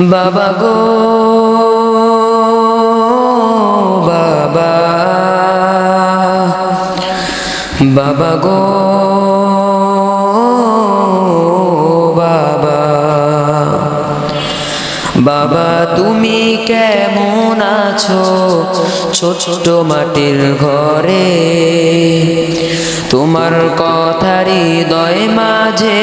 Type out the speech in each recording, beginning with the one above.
বাবা গো, বাবা। বাবা গো, বাবা। বাবা, তুমি কেমন আছো? ছোট মাটির ঘরে। তোমার কথা হৃদয় মাঝে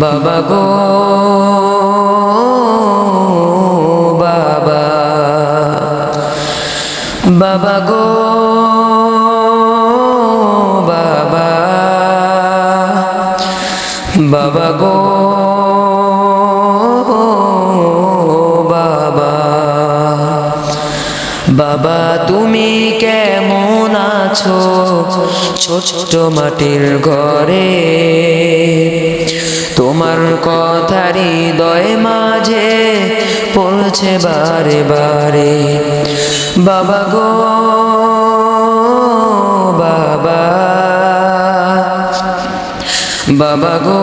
বাবা গো বাবা। বাবা গো বাবা। বাবা গো বাবা। বাবা তুমি কেমন? আছো ছোট মাটির ঘরে। তোমার কথা দয় মাঝে পড়ছে বারে বারে। বাবা গো, বাবা। বাবা গো